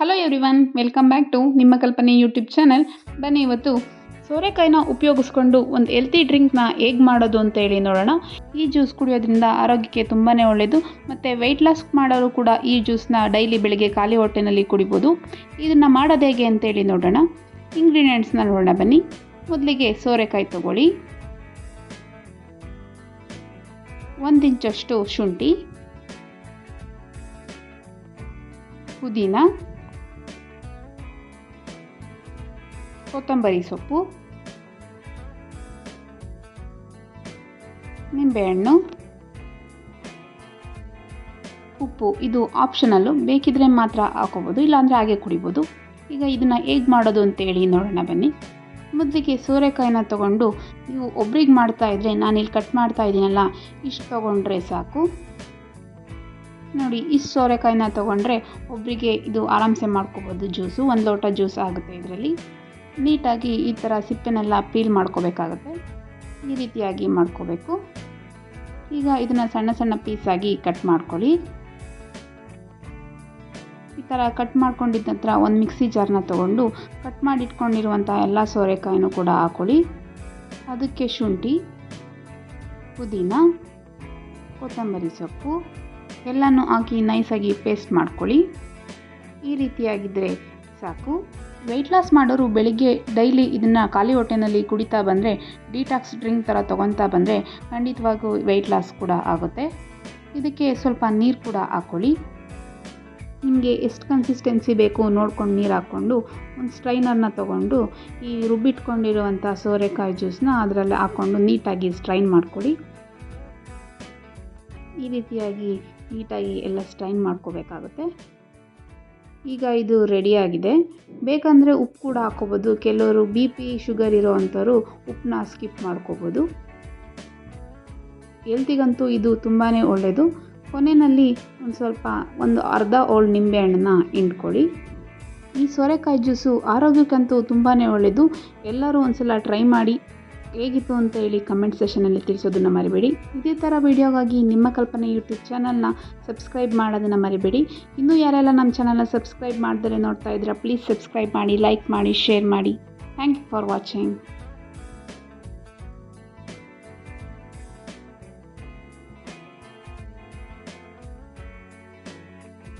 Hello everyone welcome back to ನಿಮ್ಮ Kalpane YouTube channel ಬನ್ನಿ ಇವತ್ತು ಸೋರೆಕಾಯಿನ ಉಪಯೋಗಿಸ್ಕೊಂಡು ಒಂದು ಹೆಲ್ತಿ ಡ್ರಿಂಕ್ನ ಹೇಗೆ ಮಾಡೋದು ಅಂತ ಹೇಳಿ ನೋಡೋಣ. ಈ ಜ್ಯೂಸ್ ಕುಡಿಯೋದ್ರಿಂದ ಆರೋಗ್ಯಕ್ಕೆ ತುಂಬಾ ಒಳ್ಳೆಯದು ಮತ್ತು ವೆಯ್ಟ್ ಲಾಸ್ ಮಾಡೋರು ಕೂಡ ಈ ಜ್ಯೂಸ್ನ ಡೈಲಿ ಬೆಳಗ್ಗೆ ಖಾಲಿ ಹೊಟ್ಟೆನಲ್ಲಿ ಕುಡಿಬೋದು. ಇದನ್ನು ಮಾಡೋದು ಹೇಗೆ ಅಂತೇಳಿ ನೋಡೋಣ. ಇಂಗ್ರೀಡಿಯೆಂಟ್ಸ್ನ ನೋಡೋಣ ಬನ್ನಿ. ಮೊದಲಿಗೆ ಸೋರೆಕಾಯಿ ತಗೊಳ್ಳಿ. ಒಂದು ಇಂಚಷ್ಟು ಶುಂಠಿ. ಪುದೀನ. ಕೊತ್ತಂಬರಿ ಸೊಪ್ಪು, ನಿಂಬೆಹಣ್ಣು, ಉಪ್ಪು. ಇದು ಆಪ್ಷನಲ್ಲು ಬೇಕಿದ್ರೆ ಮಾತ್ರ ಹಾಕೋಬೋದು, ಇಲ್ಲಾಂದರೆ ಹಾಗೆ ಕುಡಿಬೋದು. ಈಗ ಇದನ್ನು ಹೇಗೆ ಮಾಡೋದು ಅಂತೇಳಿ ನೋಡೋಣ ಬನ್ನಿ. ಮೊದಲಿಗೆ ಸೋರೆಕಾಯಿನ ತೊಗೊಂಡು ನೀವು ಒಬ್ರಿಗೆ ಮಾಡ್ತಾ ಇದ್ರೆ ನಾನು ಇಲ್ಲಿ ಕಟ್ ಮಾಡ್ತಾ ಇದ್ದೀನಲ್ಲ ಇಷ್ಟು ತೊಗೊಂಡ್ರೆ ಸಾಕು. ನೋಡಿ, ಇಷ್ಟು ಸೋರೆಕಾಯಿನ ತೊಗೊಂಡ್ರೆ ಒಬ್ಬರಿಗೆ ಇದು ಆರಾಮ್ಸೆ ಮಾಡ್ಕೋಬೋದು, ಜ್ಯೂಸು. ಒಂದು ಲೋಟ ಜ್ಯೂಸ್ ಆಗುತ್ತೆ ಇದರಲ್ಲಿ. ನೀಟಾಗಿ ಈ ಥರ ಸಿಪ್ಪೆನೆಲ್ಲ ಪೀಲ್ ಮಾಡ್ಕೋಬೇಕಾಗುತ್ತೆ. ಈ ರೀತಿಯಾಗಿ ಮಾಡ್ಕೋಬೇಕು. ಈಗ ಇದನ್ನು ಸಣ್ಣ ಸಣ್ಣ ಪೀಸಾಗಿ ಕಟ್ ಮಾಡ್ಕೊಳ್ಳಿ. ಈ ಥರ ಕಟ್ ಮಾಡ್ಕೊಂಡಿದ್ದ ನಂತರ ಒಂದು ಮಿಕ್ಸಿ ಜಾರ್ನ ತಗೊಂಡು ಕಟ್ ಮಾಡಿಟ್ಕೊಂಡಿರುವಂಥ ಎಲ್ಲ ಸೋರೆಕಾಯಿನೂ ಕೂಡ ಹಾಕೊಳ್ಳಿ. ಅದಕ್ಕೆ ಶುಂಠಿ, ಪುದೀನ, ಕೊತ್ತಂಬರಿ ಸೊಪ್ಪು, ಎಲ್ಲನೂ ಹಾಕಿ ನೈಸಾಗಿ ಪೇಸ್ಟ್ ಮಾಡ್ಕೊಳ್ಳಿ. ಈ ರೀತಿಯಾಗಿದ್ದರೆ ಸಾಕು. ವೆಯ್ಟ್ ಲಾಸ್ ಮಾಡೋರು ಬೆಳಿಗ್ಗೆ ಡೈಲಿ ಇದನ್ನು ಖಾಲಿ ಹೊಟ್ಟೆನಲ್ಲಿ ಕುಡಿತಾ ಬಂದರೆ ಡಿಟಾಕ್ಸ್ ಡ್ರಿಂಕ್ ಥರ ತೊಗೊತಾ ಬಂದರೆ ಖಂಡಿತವಾಗೂ ವೆಯ್ಟ್ ಲಾಸ್ ಕೂಡ ಆಗುತ್ತೆ. ಇದಕ್ಕೆ ಸ್ವಲ್ಪ ನೀರು ಕೂಡ ಹಾಕ್ಕೊಳ್ಳಿ ನಿಮಗೆ ಎಷ್ಟು ಕನ್ಸಿಸ್ಟೆನ್ಸಿ ಬೇಕು ನೋಡ್ಕೊಂಡು ನೀರು ಹಾಕ್ಕೊಂಡು, ಒಂದು ಸ್ಟ್ರೈನರ್ನ ತೊಗೊಂಡು ಈ ರುಬ್ಬಿಟ್ಕೊಂಡಿರುವಂಥ ಸೋರೆಕಾಯಿ ಜ್ಯೂಸನ್ನ ಅದರಲ್ಲಿ ಹಾಕ್ಕೊಂಡು ನೀಟಾಗಿ ಸ್ಟ್ರೈನ್ ಮಾಡ್ಕೊಳ್ಳಿ ಈ ರೀತಿಯಾಗಿ ನೀಟಾಗಿ ಎಲ್ಲ ಸ್ಟ್ರೈನ್ ಮಾಡ್ಕೋಬೇಕಾಗುತ್ತೆ. ಈಗ ಇದು ರೆಡಿಯಾಗಿದೆ ಬೇಕಂದರೆ ಉಪ್ಪು ಕೂಡ ಹಾಕ್ಕೋಬೋದು. ಕೆಲವರು ಬಿ ಪಿ ಶುಗರ್ ಇರೋ ಅಂಥವ್ರು ಉಪ್ಪನ್ನ ಸ್ಕಿಪ್ ಮಾಡ್ಕೋಬೋದು. ಹೆಲ್ತಿಗಂತೂ ಇದು ತುಂಬಾ ಒಳ್ಳೆಯದು ಕೊನೆಯಲ್ಲಿ ಒಂದು ಸ್ವಲ್ಪ ಒಂದು ಅರ್ಧ ಓಳ್ ನಿಂಬೆ ಹಣ್ಣನ್ನು ಹಿಂಡ್ಕೊಳ್ಳಿ. ಈ ಸೋರೆಕಾಯಿ ಜ್ಯೂಸು ಆರೋಗ್ಯಕ್ಕಂತೂ ತುಂಬಾ ಒಳ್ಳೆಯದು ಎಲ್ಲರೂ ಒಂದು ಸಲ ಟ್ರೈ ಮಾಡಿ. ಹೇಗಿತ್ತು ಅಂತ ಹೇಳಿ ಕಮೆಂಟ್ ಸೆಷನಲ್ಲಿ ತಿಳಿಸೋದನ್ನು ಮರಿಬೇಡಿ. ಇದೇ ಥರ ವೀಡಿಯೋಗಾಗಿ ನಿಮ್ಮ ಕಲ್ಪನೆ ಯೂಟ್ಯೂಬ್ ಚಾನಲ್ನ ಸಬ್ಸ್ಕ್ರೈಬ್ ಮಾಡೋದನ್ನು ಮರಿಬೇಡಿ. ಇನ್ನೂ ಯಾರೆಲ್ಲ ನಮ್ಮ ಚಾನಲ್ನ ಸಬ್ಸ್ಕ್ರೈಬ್ ಮಾಡಿದರೆ ನೋಡ್ತಾ ಇದ್ದೀರಾ ಪ್ಲೀಸ್ ಸಬ್ಸ್ಕ್ರೈಬ್ ಮಾಡಿ ಲೈಕ್ ಮಾಡಿ ಶೇರ್ ಮಾಡಿ. Thank you for watching